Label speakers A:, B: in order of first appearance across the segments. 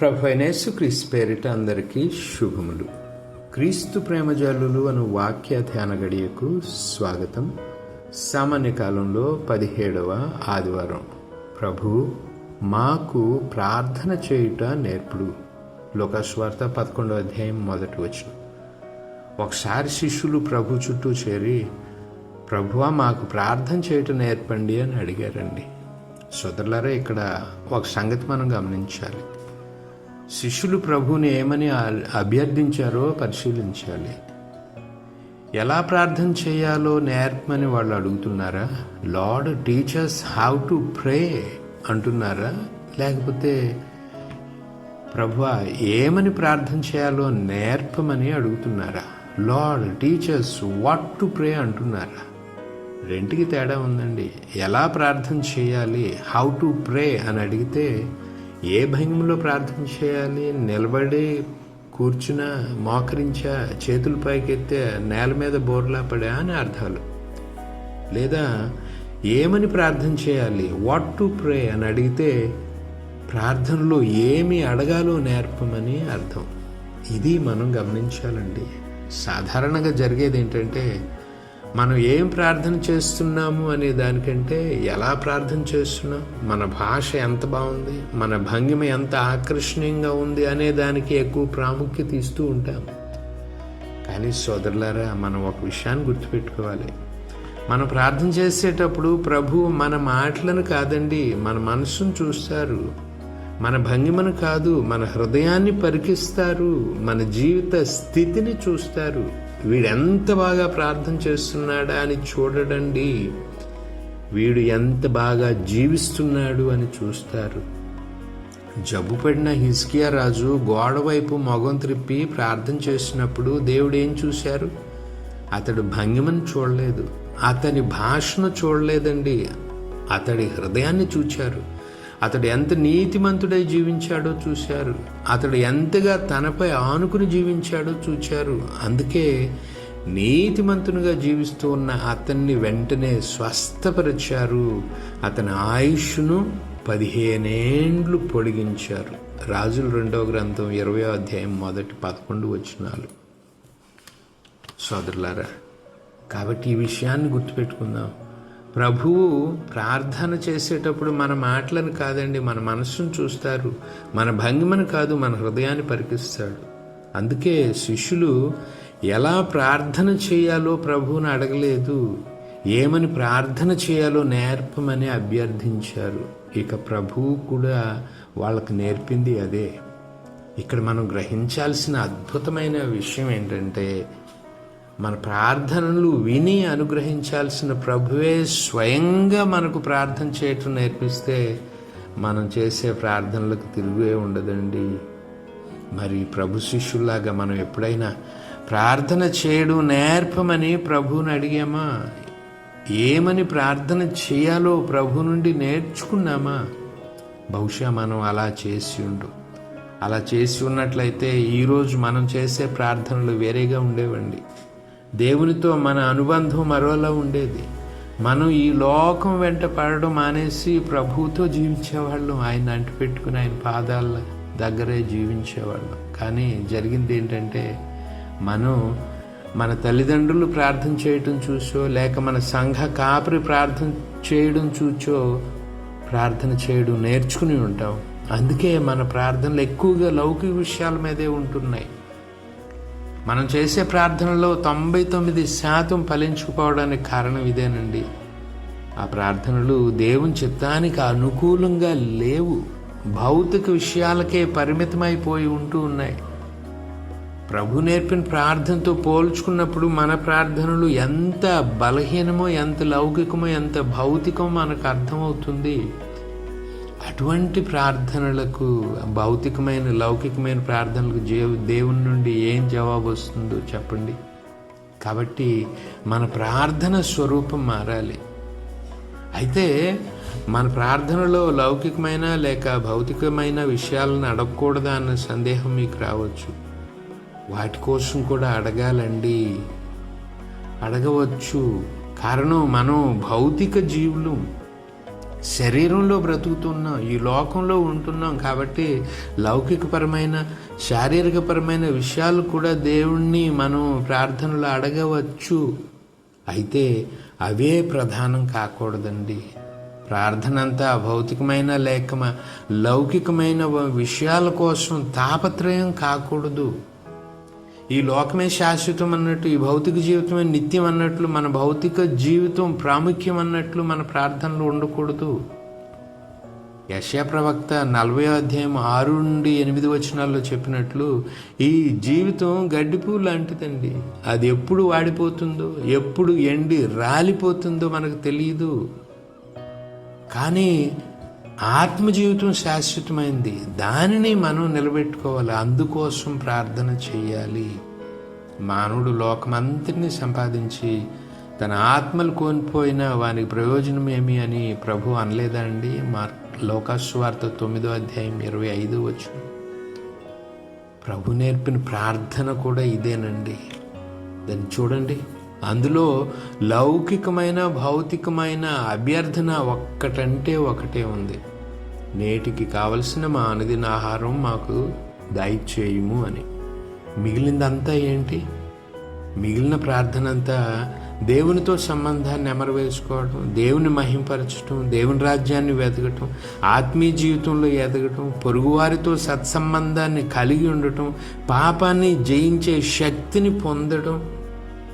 A: ప్రభు అయినేసు క్రీస్ పేరిట అందరికీ శుభములు. క్రీస్తు ప్రేమజాలులు అను వాక్య ధ్యాన గడియకు స్వాగతం. సామాన్య కాలంలో పదిహేడవ ఆదివారం. ప్రభు మాకు ప్రార్థన చేయుట నేర్పుడు. లోకాశ్వార్త పదకొండవ అధ్యాయం మొదటి వచ్చిన ఒకసారి శిష్యులు ప్రభు చుట్టూ చేరి ప్రభువా మాకు ప్రార్థన చేయటం నేర్పండి అని అడిగారండి. సోదరులారా ఇక్కడ ఒక సంగతి మనం గమనించాలి. శిష్యులు ప్రభువుని ఏమని అభ్యర్థించారో పరిశీలించాలి. ఎలా ప్రార్థన చేయాలో నేర్పమని వాళ్ళు అడుగుతున్నారా? Lord teachers how to pray అంటున్నారా? లేకపోతే ప్రభువా ఏమని ప్రార్థన చేయాలో నేర్పమని అడుగుతున్నారా? Lord teachers what to pray అంటున్నారా? రెంటికి తేడా ఉందండి. ఎలా ప్రార్థన చేయాలి? హౌ టు ప్రే అని అడిగితే ఏ భంగిమలో ప్రార్థన చేయాలి నిలబడి కూర్చున్న మోకరించా చేతులు పైకెత్తే నేల మీద బోర్లా పడా అని అర్థాలు. లేదా ఏమని ప్రార్థన చేయాలి వాట్ టు ప్రే అని అడిగితే ప్రార్థనలో ఏమి అడగాలో నేర్పమని అర్థం. ఇది మనం గమనించాలండి. సాధారణంగా జరిగేది ఏంటంటే మనం ఏం ప్రార్థన చేస్తున్నాము అనే దానికంటే ఎలా ప్రార్థన చేస్తున్నాం? మన భాష ఎంత బాగుంది? మన భంగిమ ఎంత ఆకర్షణీయంగా ఉంది అనే దానికి ఎక్కువ ప్రాముఖ్యత ఇస్తూ ఉంటాం. కానీ సోదరులారా మనం ఒక విషయాన్ని గుర్తుపెట్టుకోవాలి. మనం ప్రార్థన చేసేటప్పుడు ప్రభు మన మాటలను కాదండి మన మనసును చూస్తారు. మన భంగిమను కాదు మన హృదయాన్ని పరికిస్తారు మన జీవిత స్థితిని చూస్తారు. వీడెంత బాగా ప్రార్థన చేస్తున్నాడా అని చూడడండి. వీడు ఎంత బాగా జీవిస్తున్నాడు అని చూస్తారు. జబ్బు పడిన హిస్కియా రాజు గోడ వైపు మొగం త్రిప్పి ప్రార్థన చేసినప్పుడు దేవుడు ఏం చూశారు? అతడు భంగిమను చూడలేదు. అతని భాషను చూడలేదండి. అతడి హృదయాన్ని చూచారు. అతడు ఎంత నీతిమంతుడై జీవించాడో చూశారు. అతడు ఎంతగా తనపై ఆనుకుని జీవించాడో చూచారు. అందుకే నీతిమంతునిగా జీవిస్తూ ఉన్న అతన్ని వెంటనే స్వస్థపరిచారు. అతని ఆయుష్ను పదిహేనేండ్లు పొడిగించారు. రాజులు రెండవ గ్రంథం ఇరవై అధ్యాయం మొదటి పదకొండు వచ్చినాలు సోదరులారా కాబట్టి ఈ విషయాన్ని గుర్తుపెట్టుకుందాం. ప్రభువు ప్రార్థన చేసేటప్పుడు మన మాటలను కాదండి మన మనస్సును చూస్తారు. మన భంగిమను కాదు మన హృదయాన్ని పరికిస్తాడు. అందుకే శిష్యులు ఎలా ప్రార్థన చేయాలో ప్రభువుని అడగలేదు ఏమని ప్రార్థన చేయాలో నేర్పమని అభ్యర్థించారు. ఇక ప్రభువు కూడా వాళ్ళకు నేర్పింది అదే. ఇక్కడ మనం గ్రహించాల్సిన అద్భుతమైన విషయం ఏంటంటే మన ప్రార్థనలు విని అనుగ్రహించాల్సిన ప్రభువే స్వయంగా మనకు ప్రార్థన చేయటం నేర్పిస్తే మనం చేసే ప్రార్థనలకు తిరుగే ఉండదండి. మరి ప్రభు శిష్యుల్లాగా మనం ఎప్పుడైనా ప్రార్థన చేయడం నేర్పమని ప్రభువుని అడిగామా? ఏమని ప్రార్థన చేయాలో ప్రభు నుండి నేర్చుకున్నామా? బహుశా మనం అలా చేసి ఉండు. అలా చేసి ఉన్నట్లయితే ఈరోజు మనం చేసే ప్రార్థనలు వేరేగా ఉండేవండి. దేవునితో మన అనుబంధం మరోలా ఉండేది. మనం ఈ లోకం వెంట పడడం మానేసి ప్రభువుతో జీవించేవాళ్ళం. ఆయన అంటిపెట్టుకుని ఆయన పాదాల దగ్గరే జీవించేవాళ్ళం. కానీ జరిగింది ఏంటంటే మనం మన తల్లిదండ్రులు ప్రార్థన చేయటం చూసో లేక మన సంఘ కాపరి ప్రార్థన చేయడం చూచో ప్రార్థన చేయడం నేర్చుకుని ఉంటాం. అందుకే మన ప్రార్థనలు ఎక్కువగా లౌకిక విషయాల మీదే ఉంటున్నాయి. మనం చేసే ప్రార్థనలో తొంభై తొమ్మిది శాతం ఫలించుకోవడానికి కారణం ఇదేనండి. ఆ ప్రార్థనలు దేవుని చిత్తానికి అనుకూలంగా లేవు. భౌతిక విషయాలకే పరిమితమైపోయి ఉంటూ ఉన్నాయి. ప్రభు నేర్పిన ప్రార్థనతో పోల్చుకున్నప్పుడు మన ప్రార్థనలు ఎంత బలహీనమో ఎంత లౌకికమో ఎంత భౌతికమో మనకు అర్థమవుతుంది. అటువంటి ప్రార్థనలకు భౌతికమైన లౌకికమైన ప్రార్థనలకు దేవుని నుండి ఏం జవాబు వస్తుందో చెప్పండి. కాబట్టి మన ప్రార్థన స్వరూపం మారాలి. అయితే మన ప్రార్థనలో లౌకికమైన లేక భౌతికమైన విషయాలను అడగకూడదా అన్న సందేహం మీకు రావచ్చు. వాటి కోసం కూడా అడగాలండి. అడగవచ్చు. కారణం మనం భౌతిక జీవులు. శరీరంలో బ్రతుకుతున్నాం ఈ లోకంలో ఉంటున్నాం కాబట్టి లౌకికపరమైన శారీరకపరమైన విషయాలు కూడా దేవుణ్ణి మనం ప్రార్థనలు అడగవచ్చు. అయితే అవే ప్రధానం కాకూడదండి. ప్రార్థన అంతా భౌతికమైన లేక లౌకికమైన విషయాల కోసం తాపత్రయం కాకూడదు. ఈ లోకమే శాశ్వతం అన్నట్టు ఈ భౌతిక జీవితమే నిత్యం అన్నట్లు మన భౌతిక జీవితం ప్రాముఖ్యం అన్నట్లు మన ప్రార్థనలు ఉండకూడదు. ప్రవక్త నలభై అధ్యాయం ఆరు నుండి ఎనిమిది వచనాల్లో చెప్పినట్లు ఈ జీవితం గడ్డిపూ లాంటిదండి. అది ఎప్పుడు వాడిపోతుందో ఎప్పుడు ఎండి రాలిపోతుందో మనకు తెలియదు కానీ ఆత్మ జీవితం శాశ్వతమైంది. దానిని మనం నిలబెట్టుకోవాలి. అందుకోసం ప్రార్థన చేయాలి. మానవుడు లోకమంతటిని సంపాదించి తన ఆత్మలు కోల్పోయిన వానికి ప్రయోజనం ఏమి అని ప్రభు అనలేదా అండి మా లోకాస్వార్త తొమ్మిదో అధ్యాయం ఇరవై ఐదు వచ్చు ప్రభు నేర్పిన ప్రార్థన కూడా ఇదేనండి. దాన్ని చూడండి. అందులో లౌకికమైన భౌతికమైన అభ్యర్థన ఒక్కటంటే ఒకటే ఉంది. నేటికి కావలసిన మా అనుదిన ఆహారం మాకు దయచేయము అని. మిగిలిందంతా ఏంటి? మిగిలిన ప్రార్థన అంతా దేవునితో సంబంధాన్ని ఎమరవేసుకోవడం దేవుని మహింపరచడం దేవుని రాజ్యాన్ని వెతకటం ఆత్మీయ జీవితంలో ఎదగటం పొరుగువారితో సత్సంబంధాన్ని కలిగి ఉండటం పాపాన్ని జయించే శక్తిని పొందడం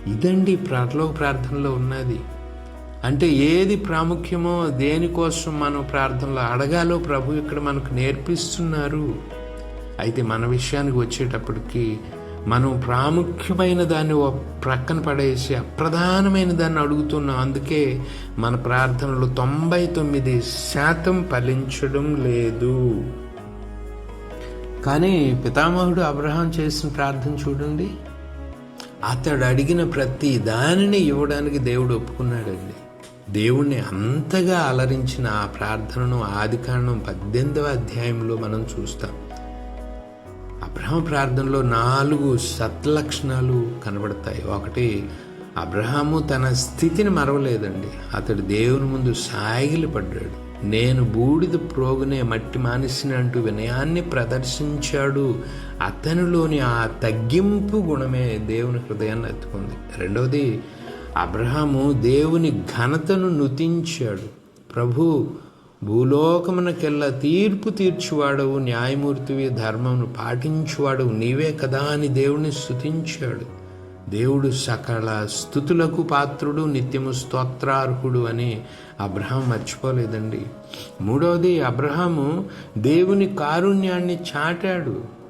A: ఇదండి పరలోక ప్రార్థనలో ఉన్నది. అంటే ఏది ప్రాముఖ్యమో దేనికోసం మనం ప్రార్థనలో అడగాలో ప్రభు ఇక్కడ మనకు నేర్పిస్తున్నారు. అయితే మన విషయానికి వచ్చేటప్పటికి మనం ప్రాముఖ్యమైన దాన్ని ప్రక్కన పడేసి అప్రధానమైన దాన్ని అడుగుతున్నాం. అందుకే మన ప్రార్థనలు తొంభై తొమ్మిది శాతం ఫలించడం లేదు. కానీ పితామహుడు అబ్రహాం చేసిన ప్రార్థన చూడండి. అతడు అడిగిన ప్రతి దానిని ఇవ్వడానికి దేవుడు ఒప్పుకున్నాడండి. దేవుణ్ణి అంతగా అలరించిన ఆ ప్రార్థనను ఆదికాండం పద్దెనిమిదవ అధ్యాయంలో మనం చూస్తాం. అబ్రహం ప్రార్థనలో నాలుగు సత్లక్షణాలు కనబడతాయి. ఒకటి అబ్రహాము తన స్థితిని మరవలేదండి. అతడు దేవుని ముందు సాగిలి పడ్డాడు నేను బూడిద ప్రోగునే మట్టి మానేసిన అంటూ వినయాన్ని ప్రదర్శించాడు. అతనిలోని ఆ తగ్గింపు గుణమే దేవుని హృదయాన్ని ఎత్తుకుంది. రెండవది అబ్రహాము దేవుని ఘనతను నుతించాడు. ప్రభు భూలోకమునకెల్లా తీర్పు తీర్చువాడవు న్యాయమూర్తివి ధర్మమును పాటించువాడవు నీవే కదా అని దేవుని స్థుతించాడు దేవుడు సకల స్థుతులకు పాత్రుడు నిత్యము స్తోత్రార్హుడు అని అబ్రహాం మర్చిపోలేదండి. మూడవది అబ్రహాము దేవుని కారుణ్యాన్ని చాటాడు.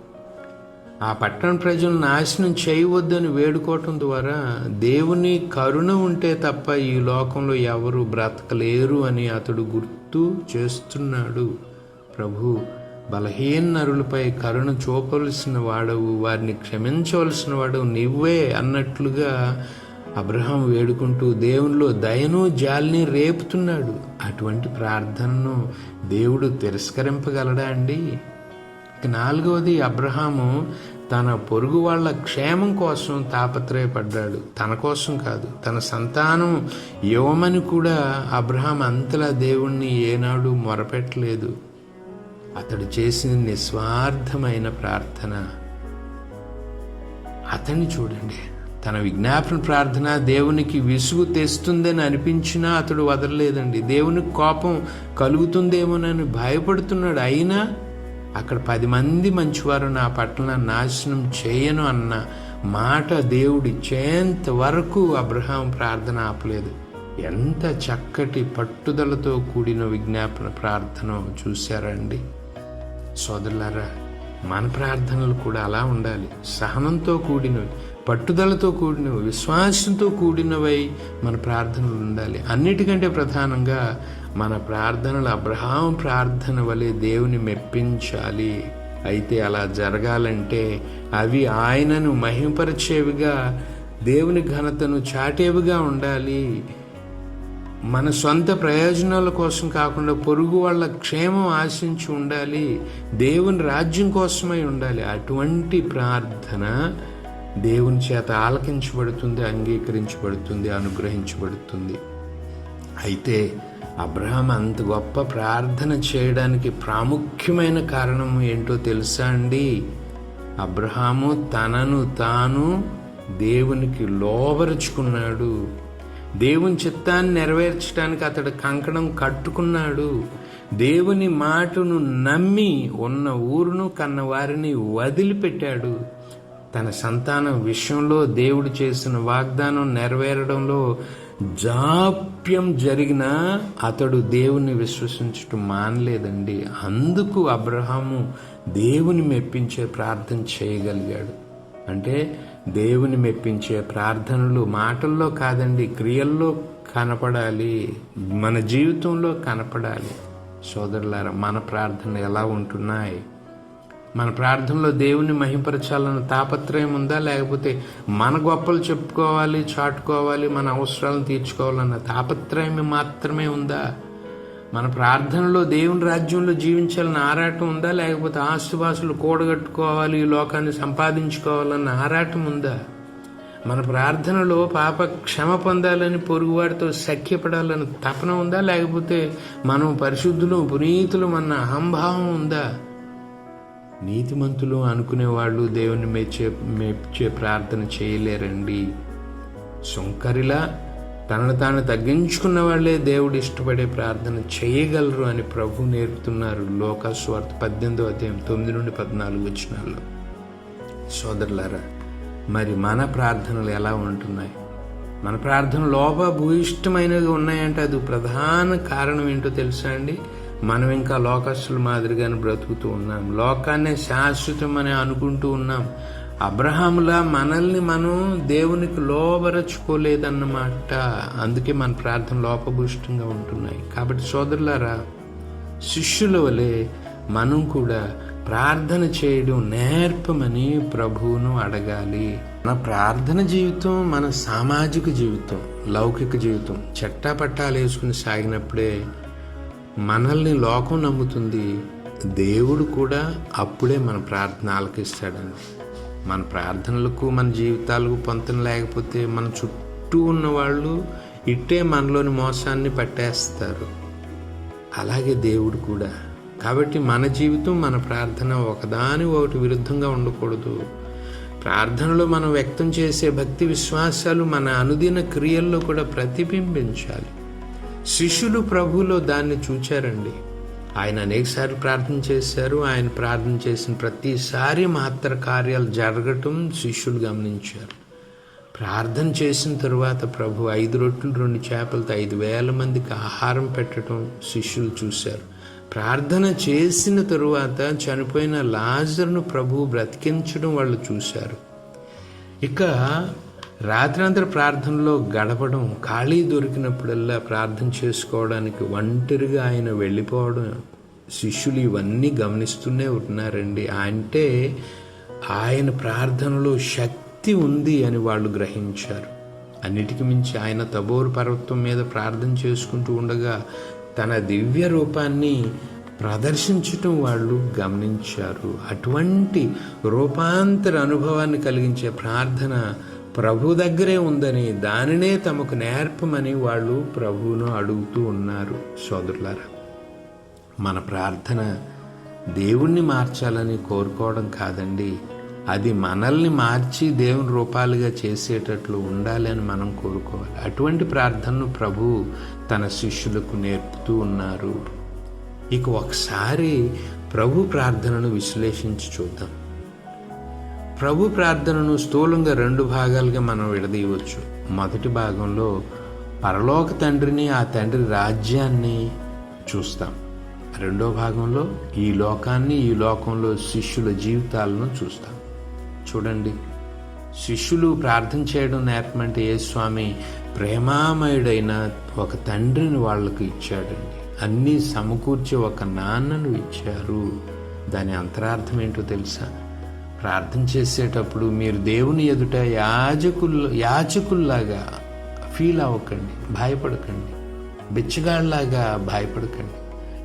A: ఆ పట్టణ ప్రజలను నాశనం చేయవద్దని వేడుకోవటం ద్వారా దేవుని కరుణ ఉంటే తప్ప ఈ లోకంలో ఎవరు బ్రతకలేరు అని అతడు గుర్తు చేస్తున్నాడు. ప్రభు బలహీనరులపై కరుణ చూపవలసిన వాడవు వారిని క్షమించవలసిన వాడవు నువ్వే అన్నట్లుగా అబ్రహం వేడుకుంటూ దేవునిలో దయను జాలిని రేపుతున్నాడు. అటువంటి ప్రార్థనను దేవుడు తిరస్కరింపగలడా అండి? నాలుగవది అబ్రహాము తన పొరుగు వాళ్ళ క్షేమం కోసం తాపత్రయపడ్డాడు. తన కోసం కాదు తన సంతానం ఇవ్వమని కూడా అబ్రహాం అంతలా దేవుణ్ణి ఏనాడు మొరపెట్టలేదు. అతడు చేసిన నిస్వార్థమైన ప్రార్థన. అతన్ని చూడండి. తన విజ్ఞాపన ప్రార్థన దేవునికి విసుగు తెస్తుందని అనిపించినా అతడు వదలలేదండి. దేవునికి కోపం కలుగుతుందేమోనని భయపడుతున్నాడు. అయినా అక్కడ పది మంది మంచివారు నా పట్ల నాశనం చేయను అన్న మాట దేవుడి చేంత వరకు అబ్రహాం ప్రార్థన ఆపలేదు. ఎంత చక్కటి పట్టుదలతో కూడిన విజ్ఞాపన ప్రార్థన చూశారండి. సోదరులారా మన ప్రార్థనలు కూడా అలా ఉండాలి. సహనంతో కూడినవి పట్టుదలతో కూడినవి విశ్వాసంతో కూడినవై మన ప్రార్థనలు ఉండాలి. అన్నిటికంటే ప్రధానంగా మన ప్రార్థనలు అబ్రహాం ప్రార్థన వలె దేవుని మెప్పించాలి. అయితే అలా జరగాలంటే అవి ఆయనను మహిమపరిచేవిగా దేవుని ఘనతను చాటేవిగా ఉండాలి. మన సొంత ప్రయోజనాల కోసం కాకుండా పొరుగు వాళ్ళ క్షేమం ఆశించి ఉండాలి దేవుని రాజ్యం కోసమై ఉండాలి. అటువంటి ప్రార్థన దేవుని చేత ఆలకించబడుతుంది అంగీకరించబడుతుంది అనుగ్రహించబడుతుంది. అయితే అబ్రహాం అంత గొప్ప ప్రార్థన చేయడానికి ప్రాముఖ్యమైన కారణం ఏంటో తెలుసా అండి? అబ్రహాము తనను తాను దేవునికి లోబరుచుకున్నాడు. దేవుని చిత్తాన్ని నెరవేర్చడానికి అతడు కంకణం కట్టుకున్నాడు. దేవుని మాటను నమ్మి ఉన్న ఊరును కన్న వారిని వదిలిపెట్టాడు. తన సంతానం విషయంలో దేవుడు చేసిన వాగ్దానం నెరవేరడంలో జాప్యం జరిగిన అతడు దేవుని విశ్వసించటం మానలేదండి. అందుకు అబ్రహాము దేవుని మెప్పించే ప్రార్థన చేయగలిగాడు. అంటే దేవుని మెప్పించే ప్రార్థనలు మాటల్లో కాదండి క్రియల్లో కనపడాలి మన జీవితంలో కనపడాలి. సోదరులారా మన ప్రార్థన ఎలా ఉంటున్నాయి? మన ప్రార్థనలో దేవుని మహింపరచాలన్న తాపత్రయం ఉందా? లేకపోతే మన గొప్పలు చెప్పుకోవాలి చాటుకోవాలి మన అవసరాలను తీర్చుకోవాలన్న తాపత్రయం మాత్రమే ఉందా? మన ప్రార్థనలో దేవుని రాజ్యంలో జీవించాలన్న ఆరాటం ఉందా? లేకపోతే ఆస్తుపాసులు కూడగట్టుకోవాలి ఈ లోకాన్ని సంపాదించుకోవాలన్న ఆరాటం ఉందా? మన ప్రార్థనలో పాప క్షమ పొందాలని పొరుగువాడితో సఖ్యపడాలని తపన ఉందా? లేకపోతే మనం పరిశుద్ధులు పునీతులు అన్న అహంభావం ఉందా? నీతిమంతులు అనుకునే వాళ్ళు దేవుని మెచ్చే మెచ్చే ప్రార్థన చేయలేరండి. సుంకరిలా తనను తాను తగ్గించుకున్న వాళ్ళే దేవుడు ఇష్టపడే ప్రార్థన చేయగలరు అని ప్రభు నేర్పుతున్నారు. లోకస్వార్థ పద్దెనిమిదో అధ్యాయం తొమ్మిది నుండి పద్నాలుగు వచ్చినాల్లో సోదరులారా మరి మన ప్రార్థనలు ఎలా ఉంటున్నాయి? మన ప్రార్థన లోపభూయిష్టమైనవి ఉన్నాయంటే అది ప్రధాన కారణం ఏంటో తెలుసా అండి? మనం ఇంకా లోకస్తుల మాదిరిగానే బ్రతుకుతూ ఉన్నాం. లోకాన్నే శాశ్వతం అని అనుకుంటూ ఉన్నాం. అబ్రహాములా మనల్ని మనం దేవునికి లోబరచుకోలేదన్నమాట. అందుకే మన ప్రార్థన లోపభూష్టంగా ఉంటున్నాయి. కాబట్టి సోదరులారా శిష్యుల వలె మనం కూడా ప్రార్థన చేయడం నేర్పమని ప్రభువును అడగాలి. మన ప్రార్థన జీవితం మన సామాజిక జీవితం లౌకిక జీవితం చట్టా పట్టాలు వేసుకుని సాగినప్పుడే మనల్ని లోకం నమ్ముతుంది. దేవుడు కూడా అప్పుడే మన ప్రార్థన ఆలకిస్తాడండి. మన ప్రార్థనలకు మన జీవితాలకు పొంతన లేకపోతే మన చుట్టూ ఉన్న వాళ్ళు ఇట్టే మనలోని మోసాన్ని పట్టేస్తారు. అలాగే దేవుడు కూడా. కాబట్టి మన జీవితం మన ప్రార్థన ఒకదాని ఒకటి విరుద్ధంగా ఉండకూడదు. ప్రార్థనలో మనం వ్యక్తం చేసే భక్తి విశ్వాసాలు మన అనుదిన క్రియల్లో కూడా ప్రతిబింబించాలి. శిష్యులు ప్రభువులో దాన్ని చూచారండి. ఆయన అనేకసార్లు ప్రార్థన చేశారు. ఆయన ప్రార్థన చేసిన ప్రతిసారి మహత్తర కార్యాలు జరగటం శిష్యులు గమనించారు. ప్రార్థన చేసిన తరువాత ప్రభు ఐదు రొట్టెలు రెండు చేపలతో ఐదు వేల మందికి ఆహారం పెట్టడం శిష్యులు చూశారు. ప్రార్థన చేసిన తరువాత చనిపోయిన లాజర్ను ప్రభు బ్రతికించడం వాళ్ళు చూశారు. ఇక రాత్రాంతర ప్రార్థనలో గడపడం ఖాళీ దొరికినప్పుడల్లా ప్రార్థన చేసుకోవడానికి ఒంటరిగా ఆయన వెళ్ళిపోవడం శిష్యులు ఇవన్నీ గమనిస్తూనే ఉంటున్నారండి. అంటే ఆయన ప్రార్థనలో శక్తి ఉంది అని వాళ్ళు గ్రహించారు. అన్నిటికి మించి ఆయన తబోరు పర్వతం మీద ప్రార్థన చేసుకుంటూ ఉండగా తన దివ్య రూపాన్ని ప్రదర్శించటం వాళ్ళు గమనించారు. అటువంటి రూపాంతర అనుభవాన్ని కలిగించే ప్రార్థన ప్రభు దగ్గరే ఉందని దానినే తమకు నేర్పమని వాళ్ళు ప్రభువును అడుగుతూ ఉన్నారు. సోదరులారా మన ప్రార్థన దేవుణ్ణి మార్చాలని కోరుకోవడం కాదండి. అది మనల్ని మార్చి దేవుని రూపాలుగా చేసేటట్లు ఉండాలి అని మనం కోరుకోవాలి. అటువంటి ప్రార్థనను ప్రభు తన శిష్యులకు నేర్పుతూ ఉన్నారు. ఇక ఒకసారి ప్రభు ప్రార్థనను విశ్లేషించి చూద్దాం. ప్రభు ప్రార్థనను స్థూలంగా రెండు భాగాలుగా మనం విడదీయవచ్చు. మొదటి భాగంలో పరలోక తండ్రిని ఆ తండ్రి రాజ్యాన్ని చూస్తాం. రెండో భాగంలో ఈ లోకాన్ని ఈ లోకంలో శిష్యుల జీవితాలను చూస్తాం. చూడండి శిష్యులు ప్రార్థన చేయడం నేర్పమంటే ఏ స్వామి ప్రేమామయుడైన ఒక తండ్రిని వాళ్ళకు ఇచ్చాడండి. అన్నీ సమకూర్చి ఒక నాన్నను ఇచ్చారు. దాని అంతరార్థం ఏంటో తెలుసా? ప్రార్థన చేసేటప్పుడు మీరు దేవుని ఎదుట యాజకుల్ యాచకుల్లాగా ఫీల్ అవ్వకండి భయపడకండి బిచ్చగాళ్ళలాగా భయపడకండి.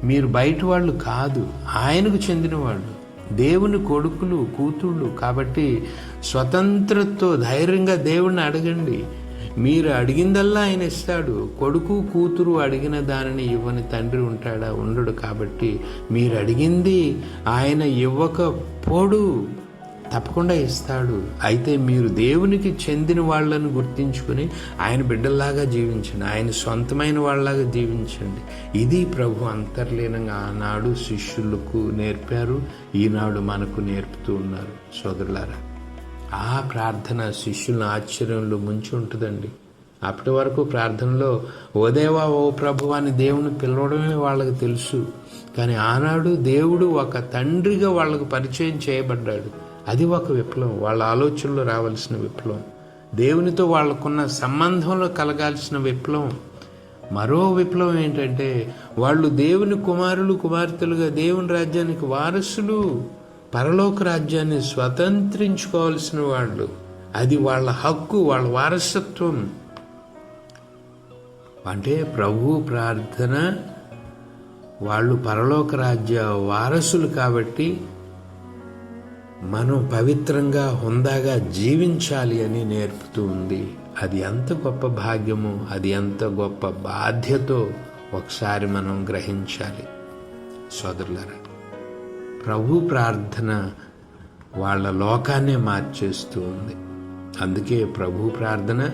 A: మీరు బయట వాళ్ళు కాదు ఆయనకు చెందినవాళ్ళు దేవుని కొడుకులు కూతుళ్ళు కాబట్టి స్వతంత్రతో ధైర్యంగా దేవుణ్ణి అడగండి. మీరు అడిగిందల్లా ఆయన ఇస్తాడు. కొడుకు కూతురు అడిగిన దానిని ఇవ్వని తండ్రి ఉంటాడా? ఉండడు కాబట్టి మీరు అడిగింది ఆయన ఇవ్వకపోడు. తప్పకుండా ఇస్తాడు. అయితే మీరు దేవునికి చెందిన వాళ్ళను గుర్తించుకుని ఆయన బిడ్డల్లాగా జీవించండి. ఆయన సొంతమైన వాళ్ళలాగా జీవించండి. ఇది ప్రభు అంతర్లీనంగా ఆనాడు శిష్యులకు నేర్పారు. ఈనాడు మనకు నేర్పుతూ ఉన్నారు. సోదరులారా ఆ ప్రార్థన శిష్యుల ఆశ్చర్యంలో ముంచి ఉంటుందండి. అప్పటి వరకు ప్రార్థనలో ఓ దేవా ఓ ప్రభు అని దేవుని పిలవడమే వాళ్ళకి తెలుసు. కానీ ఆనాడు దేవుడు ఒక తండ్రిగా వాళ్ళకు పరిచయం చేయబడ్డాడు. అది ఒక విప్లవం. వాళ్ళ ఆలోచనలో రావాల్సిన విప్లవం. దేవునితో వాళ్ళకున్న సంబంధంలో కలగాల్సిన విప్లవం. మరో విప్లవం ఏంటంటే వాళ్ళు దేవుని కుమారులు కుమార్తెలుగా దేవుని రాజ్యానికి వారసులు పరలోక రాజ్యాన్ని స్వతంత్రించుకోవాల్సిన వాళ్ళు. అది వాళ్ళ హక్కు వాళ్ళ వారసత్వం. అంటే ప్రభు ప్రార్థన వాళ్ళు పరలోక రాజ్య వారసులు కాబట్టి మనం పవిత్రంగా హుందాగా జీవించాలి అని నేర్పుతూ ఉంది. అది ఎంత గొప్ప భాగ్యమో అది ఎంత గొప్ప బాధ్యతో ఒకసారి మనం గ్రహించాలి. సోదరులారా ప్రభు ప్రార్థన వాళ్ళ లోకాన్నే మార్చేస్తూ ఉంది. అందుకే ప్రభు ప్రార్థన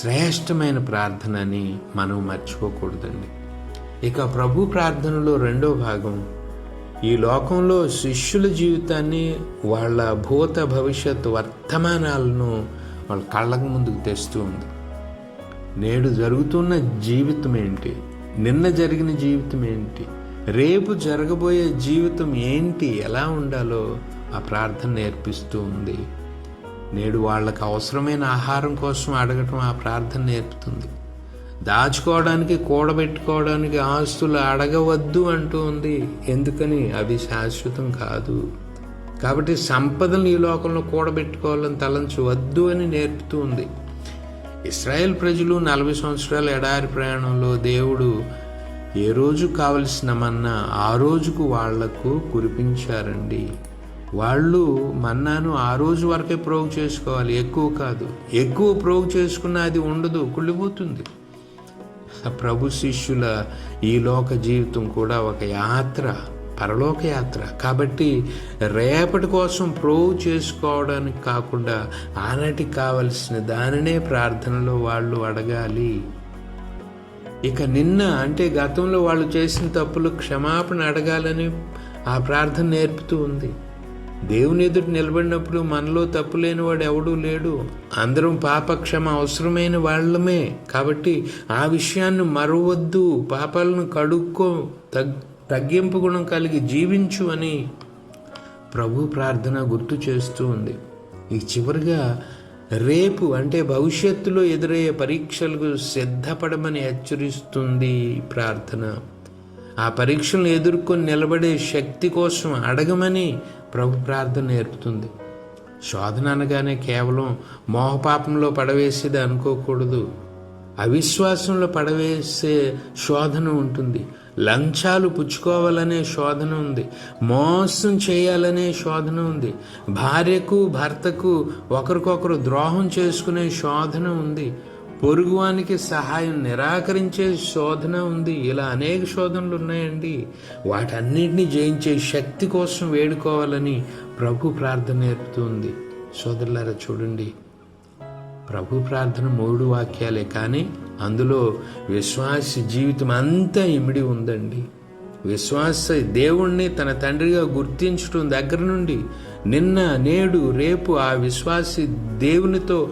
A: శ్రేష్టమైన ప్రార్థన అని మనం మర్చిపోకూడదండి. ఇక ప్రభు ప్రార్థనలో రెండో భాగం ఈ లోకంలో శిష్యుల జీవితాన్ని వాళ్ళ భూత భవిష్యత్ వర్తమానాలను వాళ్ళ కళ్ళకు ముందుకు తెస్తూ ఉంది. నేడు జరుగుతున్న జీవితం ఏంటి? నిన్న జరిగిన జీవితం ఏంటి? రేపు జరగబోయే జీవితం ఏంటి? ఎలా ఉండాలో ఆ ప్రార్థన నేర్పిస్తూ ఉంది. నేడు వాళ్ళకు అవసరమైన ఆహారం కోసం అడగటం ఆ ప్రార్థన నేర్పుతుంది. దాచుకోవడానికి కూడబెట్టుకోవడానికి ఆస్తులు అడగవద్దు అంటూ ఉంది. ఎందుకని? అవి శాశ్వతం కాదు. కాబట్టి సంపదను ఈ లోకంలో కూడబెట్టుకోవాలని తలంచవద్దు అని నేర్పుతూ ఉంది. ఇస్రాయేల్ ప్రజలు నలభై సంవత్సరాల ఎడారి ప్రయాణంలో దేవుడు ఏ రోజు కావలసిన మన్నా ఆ రోజుకు వాళ్ళకు కురిపించారండి. వాళ్ళు మన్నాను ఆ రోజు వరకే ప్రోగు చేసుకోవాలి. ఎక్కువ కాదు. ఎక్కువ ప్రోగు చేసుకున్న అది ఉండదు కుళ్ళిపోతుంది. ప్రభు శిష్యుల ఈ లోక జీవితం కూడా ఒక యాత్ర పరలోక యాత్ర. కాబట్టి రేపటి కోసం ప్రోవ్ చేసుకోవడానికి కాకుండా ఆనాటికి కావలసిన దానినే ప్రార్థనలో వాళ్ళు అడగాలి. ఇక నిన్న అంటే గతంలో వాళ్ళు చేసిన తప్పులు క్షమాపణ అడగాలని ఆ ప్రార్థన నేర్పుతూ ఉంది. దేవుని ఎదుటి నిలబడినప్పుడు మనలో తప్పు లేనివాడు ఎవడూ లేడు. అందరం పాపక్షమ అవసరమైన వాళ్ళమే. కాబట్టి ఆ విషయాన్ని మరవద్దు. పాపాలను కడుక్కో తగ్ తగ్గింపు గుణం కలిగి జీవించు అని ప్రభు ప్రార్థన గుర్తు చేస్తూ ఉంది. ఈ చివరిగా రేపు అంటే భవిష్యత్తులో ఎదురయ్యే పరీక్షలకు సిద్ధపడమని హెచ్చరిస్తుంది ప్రార్థన. ఆ పరీక్షలను ఎదుర్కొని నిలబడే శక్తి కోసం అడగమని ప్రభు ప్రార్థన నేర్పుతుంది. శోధన అనగానే కేవలం మోహపాపంలో పడవేసేది అనుకోకూడదు. అవిశ్వాసంలో పడవేసే శోధన ఉంటుంది. లంచాలు పుచ్చుకోవాలనే శోధన ఉంది. మోసం చేయాలనే శోధన ఉంది. భార్యకు భర్తకు ఒకరికొకరు ద్రోహం చేసుకునే శోధన ఉంది. పొరుగువానికి సహాయం నిరాకరించే శోధన ఉంది. ఇలా అనేక శోధనలు ఉన్నాయండి. వాటన్నిటిని జయించే శక్తి కోసం వేడుకోవాలని ప్రభు ప్రార్థన నేర్పుతుంది. సోదరులారా చూడండి. ప్రభు ప్రార్థన మూడు వాక్యాలే కానీ అందులో విశ్వాస జీవితం అంతా ఇమిడి ఉందండి. విశ్వాస దేవుణ్ణి తన తండ్రిగా గుర్తించడం దగ్గర నుండి నిన్న నేడు రేపు ఆ విశ్వాసి దేవునితో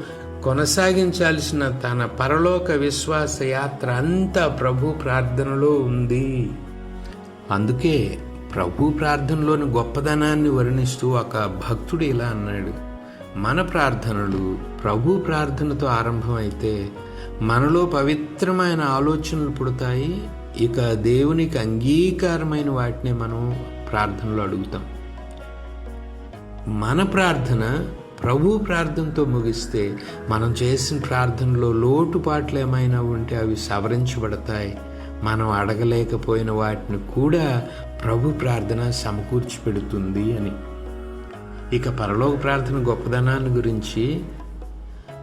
A: కొనసాగించాల్సిన తన పరలోక విశ్వాస యాత్ర అంతా ప్రభు ప్రార్థనలో ఉంది. అందుకే ప్రభు ప్రార్థనలోని గొప్పదనాన్ని వర్ణిస్తూ ఒక భక్తుడు ఇలా అన్నాడు. మన ప్రార్థనలు ప్రభు ప్రార్థనతో ఆరంభమైతే మనలో పవిత్రమైన ఆలోచనలు పుడతాయి. ఇక దేవునికి అంగీకారమైన వాటిని మనం ప్రార్థనలో అడుగుతాం. మన ప్రార్థన ప్రభు ప్రార్థనతో ముగిస్తే మనం చేసిన ప్రార్థనలో లోటుపాట్లు ఏమైనా ఉంటే అవి సవరించబడతాయి. మనం అడగలేకపోయిన వాటిని కూడా ప్రభు ప్రార్థన సమకూర్చి పెడుతుంది అని. ఇక పరలోక ప్రార్థన గొప్పదనాన్ని గురించి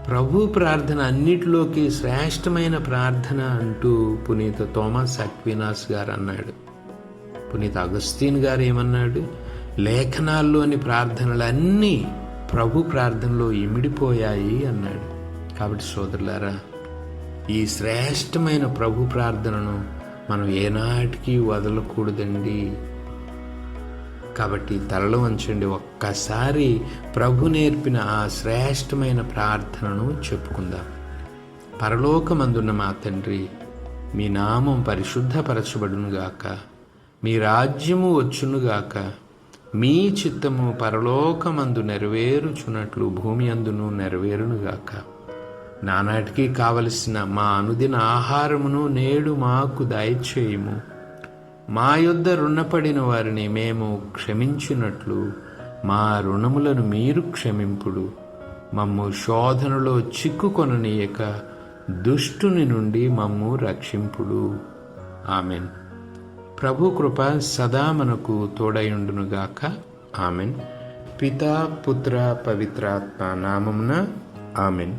A: ప్రభు ప్రార్థన అన్నిటిలోకి శ్రేష్టమైన ప్రార్థన అంటూ పునీత థోమస్ అక్వినాస్ గారు అన్నాడు. పునీత అగస్తీన్ గారు ఏమన్నాడు? లేఖనాల్లోని ప్రార్థనలన్నీ ప్రభు ప్రార్థనలో ఇమిడిపోయాయి అన్నాడు. కాబట్టి సోదరులారా ఈ శ్రేష్టమైన ప్రభు ప్రార్థనను మనం ఏనాటికి వదలకూడదండి. కాబట్టి తలలు వంచండి ఒక్కసారి ప్రభు నేర్పిన ఆ శ్రేష్టమైన ప్రార్థనను చెప్పుకుందాం. పరలోకమందున్న మా తండ్రి మీ నామం పరిశుద్ధపరచబడునుగాక మీ రాజ్యము వచ్చునుగాక మీ చిత్తము పరలోకమందు నెరవేరుచున్నట్లు భూమి అందును నెరవేరునుగాక. నానాటికి కావలసిన మా అనుదిన ఆహారమును నేడు మాకు దయచేయము. మా యొద్ద రుణపడిన వారిని మేము క్షమించినట్లు మా రుణములను మీరు క్షమింపుడు. మమ్ము శోధనలో చిక్కుకొననీయక దుష్టుని నుండి మమ్ము రక్షింపుడు. ఆమెన్. ప్రభు కృప సదా మనకు తోడయుండునుగాక. ఆమెన్. పితా పుత్ర పవిత్రాత్మ నామమున ఆమెన్.